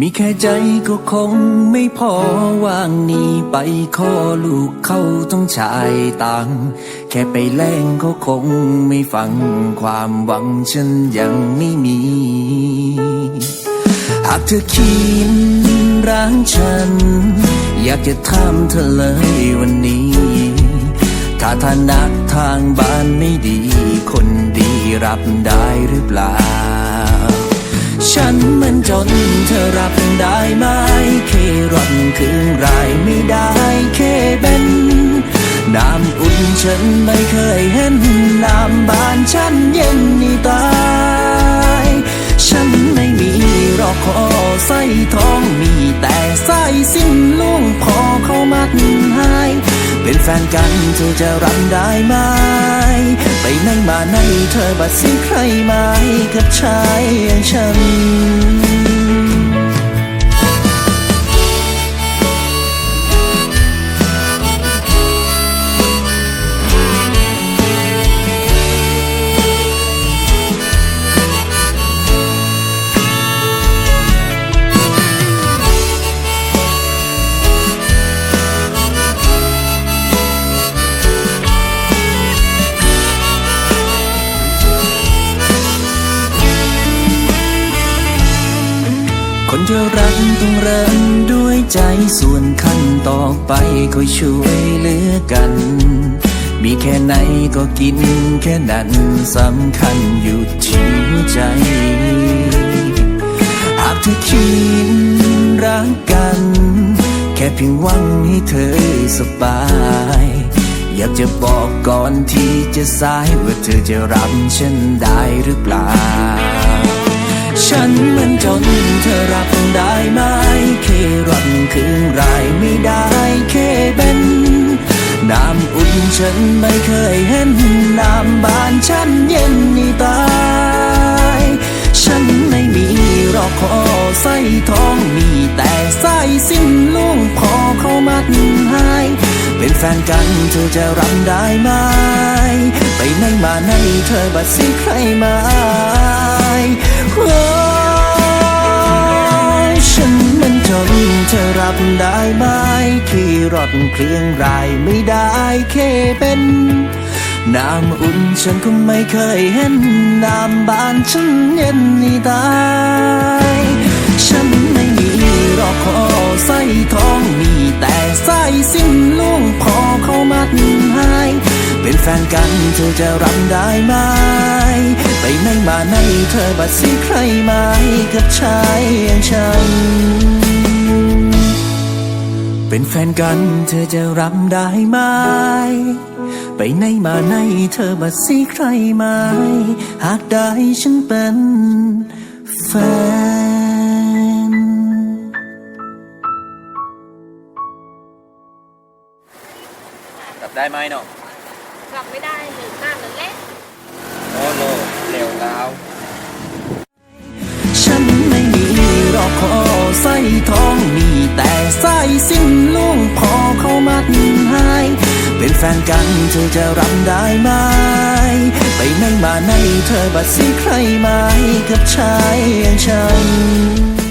มีแค่ใจก็คงไม่พอว่างนี้ไปขอลูกเขาต้องชายตังแค่ไปแล้งก็คงไม่ฟังความหวังฉันยังไม่มี หากเธอคิดร้างฉัน อยากจะถามเธอเลยวันนี้ ถ้าฐานะทางบ้านไม่ดี คนดีรับได้หรือเปล่า ฉันมันจนเธอรับได้ไหมเครอนคืนรายไม่ได้เคเป็นน้ำอุ่นฉันไม่เคยเห็นน้ำบานฉันเย็นนี่ตาย ฉันไม่มีรอกคอใส่ทองมีแต่ใส่สิ้นลุงพอเข้ามัดหาย เป็นแฟนกันเธอจะรับได้ไหม ในมาไหนเธอบัดสิใครไหมกับชายอย่างฉัน รักต้องเริ่มด้วยใจส่วนขั้นต่อไปคอยช่วยเหลือกัน มีแค่ไหนก็กินแค่นั้นสำคัญอยู่ที่หัวใจ หากเธอคิดรักกัน แค่เพียงหวังให้เธอสบาย อยากจะบอกก่อนที่จะสายว่าเธอจะรับฉันได้หรือเปล่า ฉันเหมันจนเธอรับได้ไหมเครันคืนรายไม่ได้เคเป็นน้ำอุ่นฉันไม่เคยเห็นน้ำบานฉันเย็นนี่ตาย ฉันไม่มีรอกคอใส่ท้องมีแต่ใส่สิ้นลุงพอเขามัดหายเป็นแฟนกันเธอจะรับได้ไหมไปไหนมาไหนเธอบัดสิใครมา ไหมโอ้ฉันมันจนเธอรับได้ไหมขี่รถเคลียงรายไม่ได้แค่เป็นน้ำอุ่นฉันก็ไม่เคยเห็น น้ำบานฉันเย็นนี่ตาย ฉันไม่ เป็นแฟนกันเธอจะรับได้ไหม ไปไหนมาไหนเธอบัดสิใครไหมกับชายอย่างฉัน เป็นแฟนกันเธอจะรับได้ไหม ไปไหนมาไหนเธอบัดสิใครไหม หากได้ฉันเป็นแฟน จับได้ไหมเนาะ กลับไม่ได้หนึ่งมากหรือเล็กโอ้โหเร็วแล้วฉันไม่มีรอกคอใส่ทองมีแต่ใส่สิ้นลุงพอเขามัดหายเป็นแฟนกันเธอจะรับได้ไหมไปไหนมาไหนเธอบัดสิใครไหมกับชายอย่างฉัน